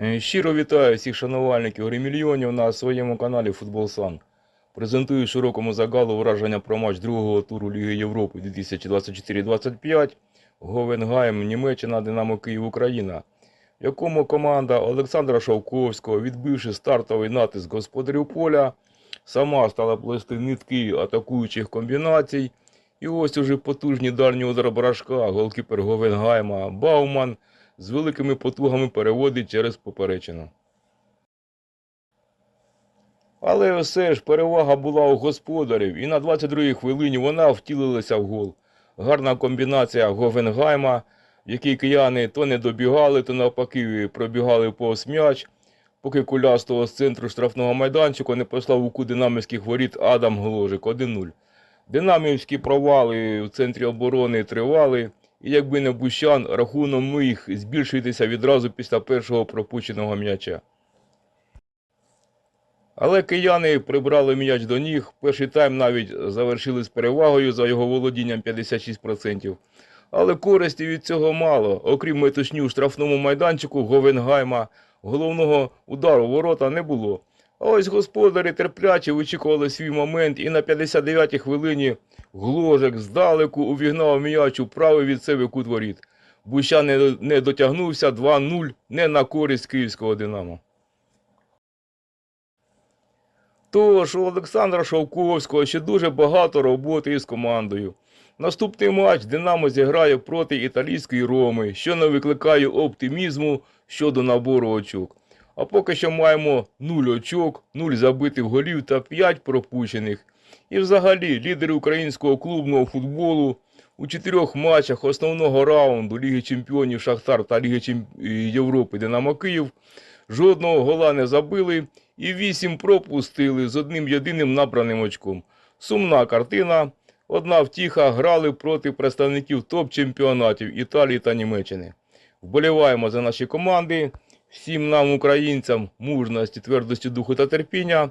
Е, Щиро вітаю всіх шанувальників гримільйонів на своєму каналі Футбол Сан. Презентую широкому загалу враження про матч другого туру Ліги Європи 2024-25 Говенгайм, Німеччина, Динамо Київ, Україна, в якому команда Олександра Шовковського, відбивши стартовий натиск господарів поля, сама стала плести нитки атакуючих комбінацій. І ось уже потужні дальні удар Брашка, голкіпер Говенгайма, Бауман з великими потугами переводить через поперечину. Але все ж перевага була у господарів, і на 22-й хвилині вона втілилася в гол. Гарна комбінація Говенгайма, в якій кияни то не добігали, то навпаки пробігали повз м'яч, поки кулястого з центру штрафного майданчика не послав у динамівських воріт Адам Гложик 1-0. Динамівські провали в центрі оборони тривали, якби не Бущан, рахунок міг збільшитися відразу після першого пропущеного м'яча. Але кияни прибрали м'яч до ніг. Перший тайм навіть завершили з перевагою за його володінням 56%. Але користі від цього мало. Окрім метушні у штрафному майданчику Говенгайма, головного удару ворота не було. А ось господарі терпляче вичікували свій момент і на 59-й хвилині Гложик здалеку увігнав м'яч у правий від себе кут воріт. Бущан не, не дотягнувся 2-0 не на користь київського Динамо. Тож у Олександра Шовковського ще дуже багато роботи із командою. Наступний матч Динамо зіграє проти італійської Роми, що не викликає оптимізму щодо набору очок. А поки що маємо 0 очок, 0 забитих голів та 5 пропущених. І взагалі лідери українського клубного футболу у чотирьох матчах основного раунду Ліги Чемпіонів Шахтар та Ліги Європи Динамо Київ жодного гола не забили і 8 пропустили з одним єдиним набраним очком. Сумна картина. Одна втіха грали проти представників топ-чемпіонатів Італії та Німеччини. Вболіваємо за наші команди. Всім нам, українцям, мужності, твердості духу та терпіння.